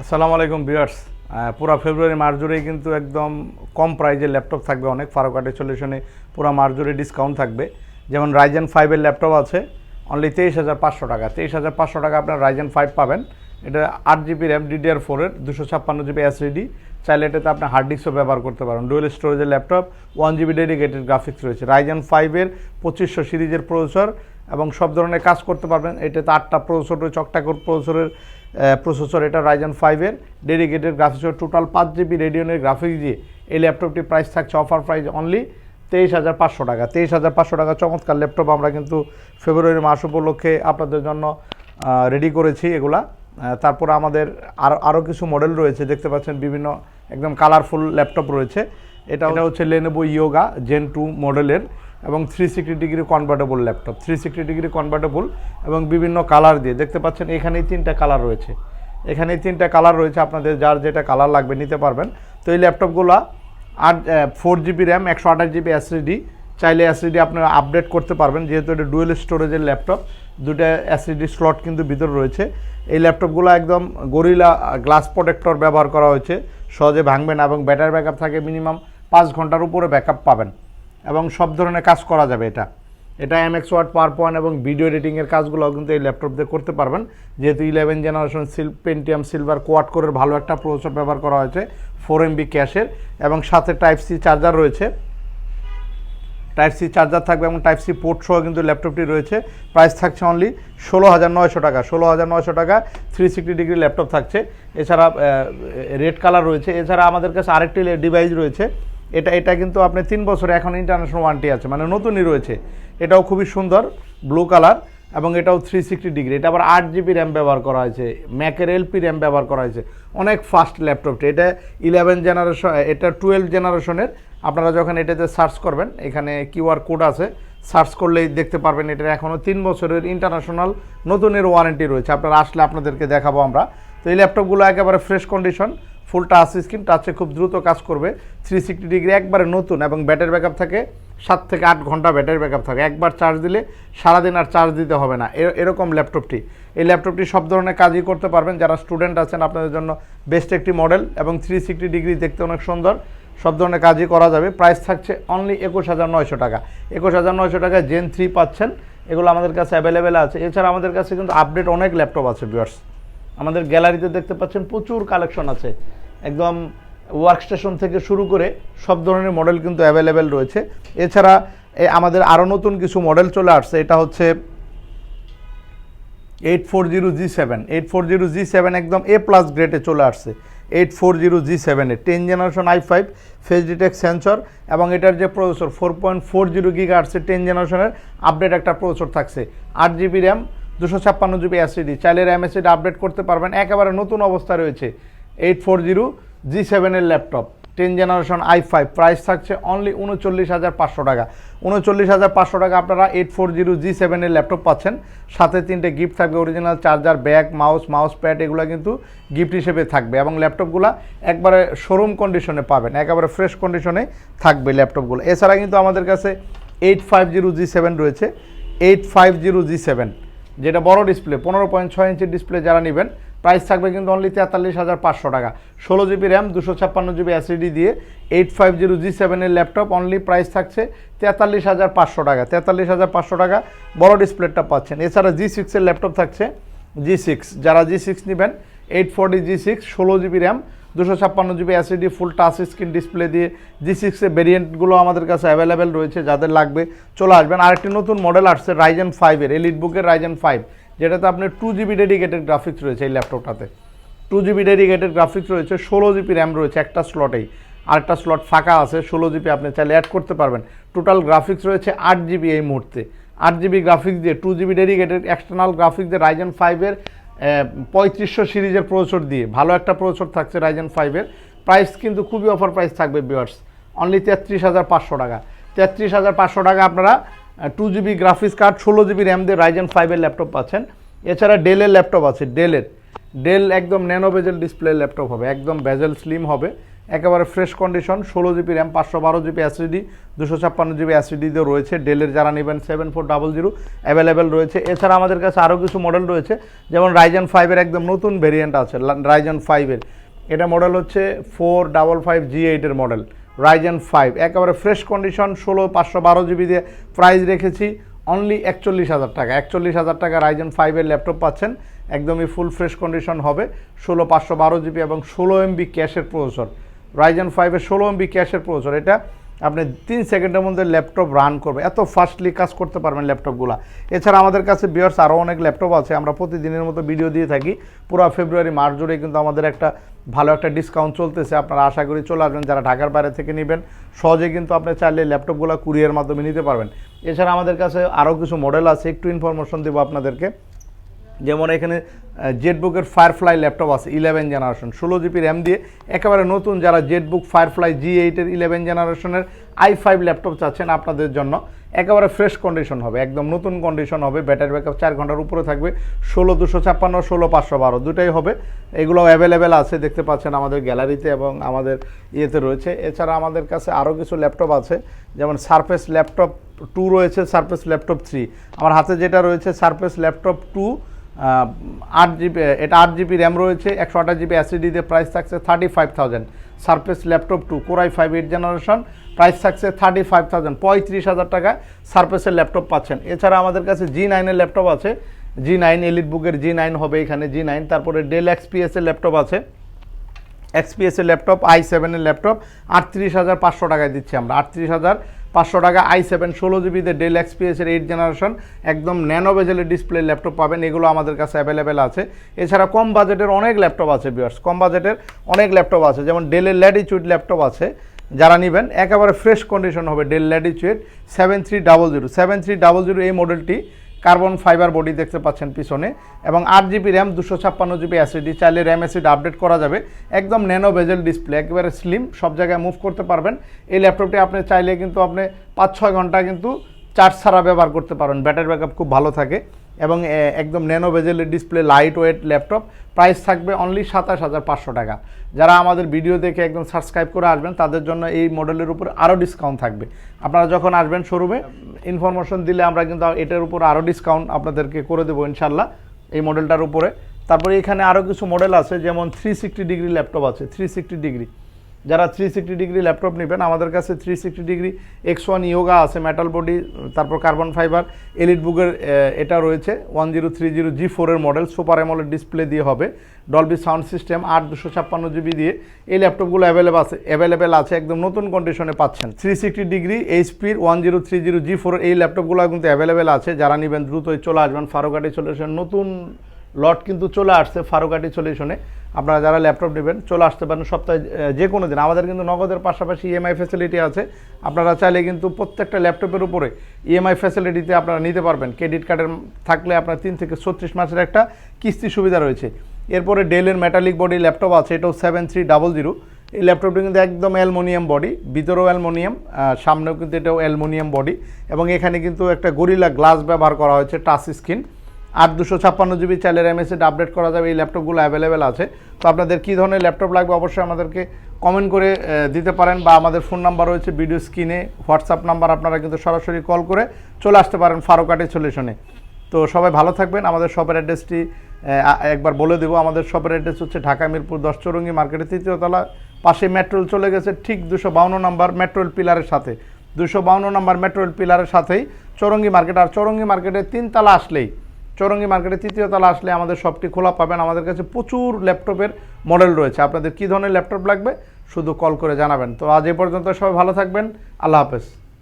আসসালামু আলাইকুম ভিউয়ার্স। পুরো ফেব্রুয়ারি জুড়েই কিন্তু একদম কম প্রাইজের ল্যাপটপ থাকবে অনেক। ফারোকাটে সলিউশনে পুরো মাস জুড়ে ডিসকাউন্ট থাকবে। যেমন রাইজেন ফাইভের ল্যাপটপ আছে অনলি তেইশ হাজার পাঁচশো টাকা। তেইশ হাজার পাঁচশো টাকা আপনার রাইজেন ফাইভ পাবেন। এটা আট জিবি র্যাম ডিডিআর ফোরের দুশো ছাপ্পান্ন জিবি এসএডি চাইলে এটাতে আপনি হার্ড ডিস্কও ব্যবহার করতে পারেন। ডুয়েল স্টোরেজের laptop one GB dedicated graphics রয়েছে। রাইজেন ফাইভের পঁচিশশো সিরিজের প্রসেসর এবং সব ধরনের কাজ করতে পারবেন। এটাতে আটটা প্রসেসর রয়েছে অক্টাকোর প্রসেসরের প্রসেসর এটা রাইজেন ফাইভের ডেডিকেটেড গ্রাফিক্স টোটাল পাঁচ জিবি রেডিওনের গ্রাফিক্স দিয়ে এই ল্যাপটপটি প্রাইস থাকছে অফার প্রাইস অনলি তেইশ হাজার পাঁচশো টাকা। তেইশ হাজার পাঁচশো টাকা চমৎকার ল্যাপটপ আমরা কিন্তু ফেব্রুয়ারি মাস উপলক্ষে আপনাদের জন্য রেডি করেছি এগুলা। তারপরে আমাদের আরও আরও কিছু মডেল রয়েছে দেখতে পাচ্ছেন বিভিন্ন একদম কালারফুল ল্যাপটপ রয়েছে। এটা হচ্ছে লেনোভো ইয়োগা জেন টু মডেলের এবং three sixty degree convertible laptop three sixty degree convertible এবং বিভিন্ন কালার দিয়ে, দেখতে পাচ্ছেন এখানেই তিনটা কালার রয়েছে। এখানে তিনটা কালার রয়েছে, আপনাদের যার যেটা কালার লাগবে নিতে পারবেন। তো এই ল্যাপটপগুলো আট ফোর জিবি র্যাম একশো আঠাশ জিবি এসএসডি চাইলে এসএসডি আপনারা আপডেট করতে পারবেন, যেহেতু এটা ডুয়েল স্টোরেজের ল্যাপটপ দুটা এসএসডি স্লট কিন্তু ভিতরে রয়েছে। এই ল্যাপটপগুলো একদম গরিলা গ্লাস প্রোটেক্টর ব্যবহার করা হয়েছে, সহজে ভাঙবে না এবং ব্যাটারি ব্যাকআপ থাকে মিনিমাম পাঁচ ঘণ্টার উপরে ব্যাকআপ পাবেন। এবং সব ধরনের কাজ করা যাবে এটা। এটা এমএক্স ওয়ার্ড পাওয়ার পয়েন্ট এবং ভিডিও এডিটিংয়ের কাজগুলোও কিন্তু এই ল্যাপটপ দিয়ে করতে পারবেন। যেহেতু ইলেভেন জেনারেশন সিল পেন্টিয়াম সিলভার কোয়াড কোরের ভালো একটা প্রসেসর ব্যবহার করা হয়েছে ফোর এমবি ক্যাশের এবং সাথে টাইপ সি চার্জার রয়েছে। টাইপ সি চার্জার থাকবে এবং টাইপ সি পোর্ট সহ কিন্তু ল্যাপটপটি রয়েছে। প্রাইস থাকছে অনলি ষোলো হাজার নয়শো টাকা। ষোলো হাজার নয়শো টাকা থ্রি সিক্সটি ডিগ্রি ল্যাপটপ থাকছে। এছাড়া রেড কালার রয়েছে। এছাড়া আমাদের কাছে আরেকটি ডিভাইস রয়েছে। এটা এটা কিন্তু আপনি তিন বছরে এখন ইন্টারন্যাশনাল ওয়ারেন্টি আছে। মানে নতুনই রয়েছে। এটাও খুবই সুন্দর ব্লু কালার এবং এটাও থ্রি সিক্সটি ডিগ্রি এটা আবার আট জিবি র্যাম ব্যবহার করা হয়েছে। ম্যাকের এলপি র্যাম ব্যবহার করা হয়েছে। অনেক ফাস্ট ল্যাপটপটি এটা ইলেভেন জেনারেশন এটা টুয়েলভ জেনারেশনের আপনারা যখন এটাতে সার্চ করবেন, এখানে কিউআর কোড আছে। সার্চ করলেই দেখতে পারবেন এটার এখনও তিন বছরের ইন্টারন্যাশনাল নতুনের ওয়ারেন্টি রয়েছে। আপনারা আসলে আপনাদেরকে দেখাবো আমরা। তো এই ল্যাপটপগুলো একেবারে fresh condition full touch screen, টাচে খুব দ্রুত কাজ করবে। থ্রি সিক্সটি ডিগ্রি একবারে নতুন এবং ব্যাটারি ব্যাকআপ থাকে সাত থেকে আট ঘণ্টা ব্যাটারি ব্যাকআপ থাকে। একবার চার্জ দিলে সারাদিন আর চার্জ দিতে হবে না। এরকম ল্যাপটপটি। এই ল্যাপটপটি সব ধরনের কাজই করতে পারবেন। যারা স্টুডেন্ট আছেন, আপনাদের জন্য বেস্ট একটি মডেল এবং থ্রি সিক্সটি ডিগ্রি দেখতে অনেক সুন্দর। সব ধরনের কাজই করা যাবে। প্রাইস থাকছে অনলি একুশ হাজার নয়শো টাকা। একুশ হাজার নয়শো টাকায় জেন থ্রি পাচ্ছেন। এগুলো আমাদের কাছে অ্যাভেলেবেল আছে। এছাড়া আমাদের কাছে কিন্তু আপডেট অনেক ল্যাপটপ আছে ভিউয়ার্স আমাদের গ্যালারিতে দেখতে পাচ্ছেন প্রচুর কালেকশন আছে। একদম ওয়ার্কস্টেশন থেকে শুরু করে সব ধরনের মডেল কিন্তু অ্যাভেলেবেল রয়েছে। এছাড়া আমাদের আরও নতুন কিছু মডেল চলে আসছে, এটা হচ্ছে eight four zero G seven eight four zero G seven একদম এ প্লাস গ্রেডে চলে আসছে। এইট ফোর জিরো জি সেভেনে ten generation i five face detect sensor এবং এটার যে processor four point four zero giga আসছে টেন জেনারেশনের আপডেট একটা প্রসেসর থাকছে। আট জিবি র্যাম দুশো ছাপ্পান্ন জিবি এসিডি চাইলে র্যাম এসিডি আপডেট করতে পারবেন। একেবারে নতুন অবস্থা রয়েছে। এইট ফোর জিরো জি সেভেনের laptop ten generation i five price থাকছে অনলি উনচল্লিশ হাজার পাঁচশো টাকা। উনচল্লিশ হাজার পাঁচশো টাকা আপনারা এইট ফোর জিরো জি সেভেনের ল্যাপটপ পাচ্ছেন। সাথে তিনটে গিফট থাকবে original charger bag mouse mouse pad এগুলো কিন্তু গিফট হিসেবে থাকবে এবং ল্যাপটপগুলো একবারে শোরুম কন্ডিশনে পাবেন। একেবারে ফ্রেশ কন্ডিশনে থাকবে ল্যাপটপগুলো এছাড়া কিন্তু আমাদের কাছে eight five zero G seven রয়েছে। Eight five zero G seven যেটা বড় ডিসপ্লে পনেরো পয়েন্ট ছয় ইঞ্চি ডিসপ্লে যারা নেবেন প্রাইস থাকবে কিন্তু অনলি তেতাল্লিশ হাজার পাঁচশো টাকা। ষোলো জিবি র্যাম দুশো ছাপ্পান্ন জিবি এসিডি দিয়ে এইট ফাইভ জিরো জি সেভেনের ল্যাপটপ অনলি প্রাইস থাকছে তেতাল্লিশ হাজার পাঁচশো টাকা। তেতাল্লিশ হাজার পাঁচশো টাকা বড় ডিসপ্লেটা পাচ্ছেন। এছাড়া জি সিক্সের ল্যাপটপ থাকছে জি সিক্স যারা জি সিক্স নেবেন এইট ফোরটি জি সিক্স ষোলো জিবি র্যাম দুশো ছাপ্পান্ন GB SSD full touch screen display দিয়ে জি সিক্সের ভেরিয়েন্টগুলো আমাদের কাছে অ্যাভেলেবেল রয়েছে, যাদের লাগবে, চলে আসবেন। আরেকটি নতুন মডেল আসছে রাইজেন ফাইভের এলিট বুকের রাইজেন ফাইভ যেটাতে আপনার টু জিবি ডেডিকেটেড গ্রাফিক্স রয়েছে এই ল্যাপটপটাতে টু জিবি ডেডিকেটেড গ্রাফিক্স রয়েছে, ষোলো জিবি র্যাম রয়েছে একটা স্লটেই আরেকটা স্লট ফাঁকা আছে, ষোলো জিবি আপনি চাইলে অ্যাড করতে পারবেন। টোটাল গ্রাফিক্স রয়েছে আট জিবি এই মুহূর্তে। আট জিবি গ্রাফিক্স দিয়ে two GB dedicated external graphics দিয়ে রাইজেন ফাইভের পঁয়ত্রিশশো সিরিজের প্রচর দিয়ে, ভালো একটা প্রচর থাকছে রাইজেন ফাইভের প্রাইস কিন্তু খুবই অফার প্রাইস থাকবে বিয়ার্স অনলি তেত্রিশ হাজার পাঁচশো টাকা। তেত্রিশ হাজার পাঁচশো টাকা আপনারা টু জিবি গ্রাফিক্স কার্ড ষোলো জিবি র্যাম দিয়ে রাইজেন ফাইভের ল্যাপটপ পাচ্ছেন। এছাড়া ডেলের ল্যাপটপ আছে ডেলের ডেল একদম ন্যানো বেজেল ডিসপ্লে ল্যাপটপ হবে, একদম বেজেল স্লিম হবে। একেবারে ফ্রেশ কন্ডিশন ষোলো জিবি র্যাম পাঁচশো বারো জিবি অ্যাসিডি দুশো ছাপ্পান্ন জিবি অ্যাসিডিতেও রয়েছে। ডেলের যারা নেবেন seven four double zero available রয়েছে। এছাড়া আমাদের কাছে আরও কিছু মডেল রয়েছে, যেমন রাইজেন ফাইভের একদম নতুন ভেরিয়েন্ট আছে রাইজেন ফাইভের এটা মডেল হচ্ছে ফোর ডাবল ফাইভ জি এইটের মডেল রাইজেন ফাইভ একেবারে ফ্রেশ কন্ডিশন ষোলো, পাঁচশো বারো জিবি দিয়ে প্রাইস রেখেছি অনলি একচল্লিশ হাজার টাকা। একচল্লিশ হাজার টাকা রাইজেন ফাইভের ল্যাপটপ পাচ্ছেন, একদমই ফুল ফ্রেশ কন্ডিশন হবে, ষোলো, পাঁচশো বারো জিবি এবং ষোলো এমবি ক্যাশের প্রসেসর রাইজেন ফাইভের ষোলো এমবি ক্যাশের প্রসেসর এটা আপনি তিন সেকেন্ডের মধ্যে ল্যাপটপ রান করবে। এত ফাস্টলি কাজ করতে পারবেন ল্যাপটপগুলো এছাড়া আমাদের কাছে বিয়ার্স আরও অনেক ল্যাপটপ আছে। আমরা প্রতিদিনের মতো ভিডিও দিয়ে থাকি। পুরো ফেব্রুয়ারি মার্চ জুড়ে কিন্তু আমাদের একটা ভালো একটা ডিসকাউন্ট চলতেছে। আপনারা আশা করি চলে আসবেন। যারা ঢাকার বাইরে থেকে নেবেন, সহজে কিন্তু আপনি চাইলে ল্যাপটপগুলো কুরিয়ার মাধ্যমে নিতে পারবেন। এছাড়া আমাদের কাছে আরও কিছু মডেল আছে। একটু ইনফরমেশন দেবো আপনাদেরকে। যেমন এখানে জেটবুকের ফায়ারফ্লাই ল্যাপটপ আছে ইলেভেন জেনারেশন ষোলো জিবি র্যাম দিয়ে। একেবারে নতুন যারা জেটবুক ফায়ারফ্লাই জি এইটের ইলেভেন জেনারেশনের আই ফাইভ ল্যাপটপ চাচ্ছেন আপনাদের জন্য, একেবারে ফ্রেশ কন্ডিশন হবে, একদম নতুন কন্ডিশন হবে ব্যাটারি ব্যাকআপ চার ঘণ্টার উপরে থাকবে, ষোলো দুশো ছাপ্পান্ন, ষোলো পাঁচশো বারো, দুটাই হবে। এগুলো অ্যাভেলেবেল আছে, দেখতে পাচ্ছেন আমাদের গ্যালারিতে এবং আমাদের ইয়েতে রয়েছে। এছাড়া আমাদের কাছে আরও কিছু ল্যাপটপ আছে, যেমন সারফেস ল্যাপটপ টু রয়েছে সারফেস ল্যাপটপ থ্রি আমার হাতে যেটা রয়েছে সারফেস ল্যাপটপ টু আট জিবি, এটা আট জিবি র্যাম রয়েছে, একশো আঠাশ জিবি অ্যাসিডিতে প্রাইস থাকছে thirty five thousand Surface laptop two core i five eight generation price থাকছে থার্টি ফাইভ থাউজেন্ড পঁয়ত্রিশ হাজার টাকা সারফেসের ল্যাপটপ পাচ্ছেন। এছাড়া আমাদের কাছে জি নাইনের ল্যাপটপ আছে জি নাইন এলিট বুকের জি নাইন হবে এখানে জি নাইন তারপরে ডেল এক্সপিএসের ল্যাপটপ আছে। এক্সপিএসের ল্যাপটপ আই সেভেনের ল্যাপটপ আটত্রিশ হাজার পাঁচশো টাকায় দিচ্ছি আমরা, আটত্রিশ হাজার পাঁচশো টাকা আই সেভেন ষোলো জিবিতে ডেল এক্সপিএসের এইট জেনারেশন একদম ন্যানো বেজেলের ডিসপ্লে ল্যাপটপ পাবেন, এগুলো আমাদের কাছে অ্যাভেলেবেল আছে। এছাড়া কম বাজেটের অনেক ল্যাপটপ আছে বিয়ার্স কম বাজেটের অনেক ল্যাপটপ আছে, যেমন ডেলের ল্যাডিচুইড ল্যাপটপ আছে, যারা নেবেন, একেবারে ফ্রেশ কন্ডিশন হবে Dell Latitude seven three double zero seven three double zero এই মডেলটি কার্বন ফাইবার বডি দেখতে পাচ্ছেন পিছনে, এবং আট জিবি র্যাম, দুশো ছাপ্পান্ন জিবি অ্যাসিডি চাইলে র্যাম অ্যাসিড আপডেট করা যাবে। একদম ন্যানো বেজেল ডিসপ্লে, একেবারে স্লিম সব জায়গায় মুভ করতে পারবেন। এই ল্যাপটপটি আপনি চাইলে কিন্তু আপনি পাঁচ ছয় ঘণ্টা কিন্তু চার্জ ছাড়া ব্যবহার করতে পারবেন ব্যাটারি ব্যাকআপ খুব ভালো থাকে। এবং একদম ন্যানো বেজেলের display light weight laptop price থাকবে অনলি সাতাশ হাজার পাঁচশো টাকা। যারা আমাদের ভিডিও দেখে একদম সাবস্ক্রাইব করে আসবেন, তাদের জন্য এই মডেলের উপর আরও ডিসকাউন্ট থাকবে। আপনারা যখন আসবেন শোরুমে ইনফরমেশন দিলে আমরা কিন্তু এটার উপর আরও ডিসকাউন্ট আপনাদেরকে করে দেবো ইনশাল্লাহ এই মডেলটার উপরে। তারপরে এখানে আরও কিছু মডেল আছে, যেমন থ্রি সিক্সটি ডিগ্রি ল্যাপটপ আছে থ্রি সিক্সটি ডিগ্রি যারা থ্রি সিক্সটি ডিগ্রি ল্যাপটপ নেবেন, আমাদের কাছে three sixty degree X one Yoga আছে মেটাল বডি তারপর কার্বন ফাইবার এলিট বুকের এটা রয়েছে one zero three zero G ফোরের মডেল সুপার এমোলের ডিসপ্লে দিয়ে হবে ডলবি সাউন্ড সিস্টেম আট দুশো ছাপ্পান্ন জিবি দিয়ে, এই ল্যাপটপগুলো অ্যাভেলেবল আছে অ্যাভেলেবেল আছে, একদম নতুন কন্ডিশনে পাচ্ছেন। Three sixty degree এইচপির one zero three zero G four এই ল্যাপটপগুলো কিন্তু অ্যাভেলেবেল আছে, যারা নেবেন দ্রুতই চলে আসবেন ফারুকাটি চলে আসবেন নতুন লট কিন্তু চলে আসছে ফারুকাটি সলিউশনে আপনারা যারা ল্যাপটপ নেবেন, চলে আসতে পারেন সপ্তাহে যে কোনো দিন। আমাদের কিন্তু নগদের পাশাপাশি ইএমআই ফ্যাসিলিটি আছে। আপনারা চাইলে কিন্তু প্রত্যেকটা ল্যাপটপের উপরে ইএমআই ফ্যাসিলিটিতে আপনারা নিতে পারবেন। ক্রেডিট কার্ডের থাকলে আপনার তিন থেকে ছত্রিশ মাসের একটা কিস্তি সুবিধা রয়েছে। এরপরে ডেলের মেটালিক বডি ল্যাপটপ আছে, এটাও সেভেন থ্রি ডাবল জিরো এই ল্যাপটপটি কিন্তু একদম অ্যালমোনিয়াম বডি ভিতরেও অ্যালমোনিয়াম সামনেও কিন্তু এটাও অ্যালমোনিয়াম বডি এবং এখানে কিন্তু একটা গরিলা গ্লাস ব্যবহার করা হয়েছে টাচ স্ক্রিন আট দুশো ছাপ্পান্ন জিবি চাইলের এমএসএড আপডেট করা যাবে, এই ল্যাপটপগুলো অ্যাভেলেবেল আছে। তো আপনাদের কী ধরনের ল্যাপটপ লাগবে অবশ্যই আমাদেরকে কমেন্ট করে দিতে পারেন বা আমাদের ফোন নাম্বার রয়েছে ভিডিও স্ক্রিনে হোয়াটসঅ্যাপ নাম্বার আপনারা কিন্তু সরাসরি কল করে চলে আসতে পারেন ফারুকাটি সলিউশনে তো সবাই ভালো থাকবেন, আমাদের শপের অ্যাড্রেসটি একবার বলে দেবো। আমাদের শপের অ্যাড্রেস হচ্ছে ঢাকা মিরপুর দশ চৌরঙ্গি মার্কেটের তৃতীয়তলা পাশে মেট্রোল চলে গেছে, ঠিক দুশো বাউন্ন নম্বর মেট্রোল পিলারের সাথে। দুশো বাউন্ন নম্বর মেট্রোল পিলারের সাথেই চৌরঙ্গি মার্কেট আর চৌরঙ্গি মার্কেটের তিনতলা আসলেই চৌরঙ্গি মার্কেটে তৃতীয় তলা আসলে আমাদের শপটি খোলা পাবেন। আমাদের কাছে প্রচুর ল্যাপটপের মডেল রয়েছে। আপনাদের কী ধরনের ল্যাপটপ লাগবে? শুধু কল করে জানাবেন। তো আজ এ পর্যন্ত সবাই ভালো থাকবেন। আল্লাহ হাফেজ।